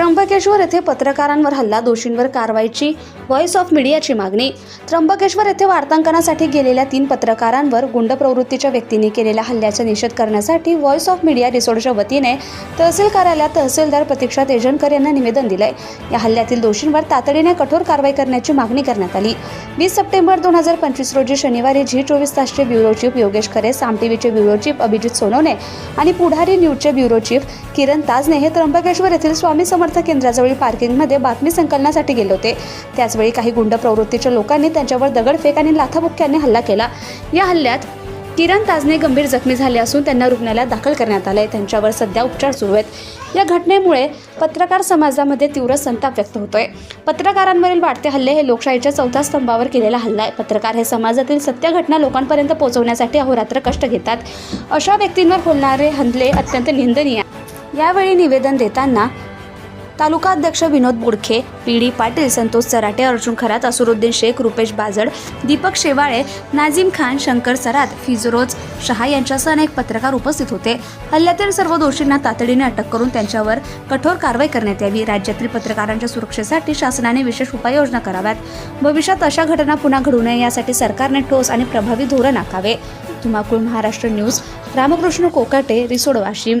त्र्यंबकेश्वर येथे पत्रकारांवर हल्ला दोषींवर कारवाईची व्हॉइस ऑफ मीडियाची मागणी. त्र्यंबकेश्वर येथे वार्तांकनासाठी गेलेल्या तीन पत्रकारांवर गुंड प्रवृत्तीच्या व्यक्तींनी केलेल्या हल्ल्याचा निषेध करण्यासाठी व्हॉइस ऑफ मीडिया रिसोर्टच्या वतीने तहसील कार्यालयात तहसीलदार प्रतीक्षा तेजनकर यांना निवेदन दिलंय. या हल्ल्यातील दोषींवर तातडीने कठोर कारवाई करण्याची मागणी करण्यात आली. वीस सप्टेंबर दोन हजार पंचवीस रोजी शनिवारी झी चोवीस तासचे ब्युरो चीफ योगेश खरे साम टीव्हीचे ब्युरो चीफ अभिजित सोनवणे आणि पुढारी न्यूजचे ब्युरो चीफ किरण ताजने हे त्र्यंबकेश्वर येथील स्वामी समर्थ केंद्राजवळील पार्किंगमध्ये बातमी संकलनासाठी गेले होते. त्याचवेळी काही गुंड प्रवृत्तीच्या लोकांनी त्यांच्यावर दगडफेक आणि लाथाबुक्क्याने हल्ला केला. या हल्ल्यात किरण ताजने गंभीर जखमी झाले असून त्यांना रुग्णालयात दाखल करण्यात आले त्यांच्यावर सध्या उपचार सुरू आहेत. या घटनेमुळे पत्रकार समाजामध्ये तीव्र संताप व्यक्त होतोय. पत्रकारांवरील वाढते हल्ले हे लोकशाहीच्या चौथ्या स्तंभावर केलेला हल्ला आहे. पत्रकार हे समाजातील सत्य घटना लोकांपर्यंत पोहोचवण्यासाठी अहोरात्र कष्ट घेतात. अशा व्यक्तींवर होणारे हल्ले अत्यंत निंदनीय. यावेळी निवेदन देताना तालुकाध्यक्ष विनोद बोडखे पी डी पाटील संतोष सराटे अर्जुन खरात असुरुद्दीन शेख रुपेश बाजड दीपक शेवाळे नाझीम खान शंकर सरात फिजरोज शहा यांच्यासह अनेक पत्रकार उपस्थित होते. हल्ल्यातील सर्व दोषींना तातडीने अटक करून त्यांच्यावर कठोर कारवाई करण्यात यावी. राज्यातील पत्रकारांच्या सुरक्षेसाठी शासनाने विशेष उपाययोजना कराव्यात. भविष्यात अशा घटना पुन्हा घडू नये यासाठी सरकारने ठोस आणि प्रभावी धोरण आखावे. धुमाकूळ महाराष्ट्र न्यूज रामकृष्ण कोकाटे रिसोड वाशिम.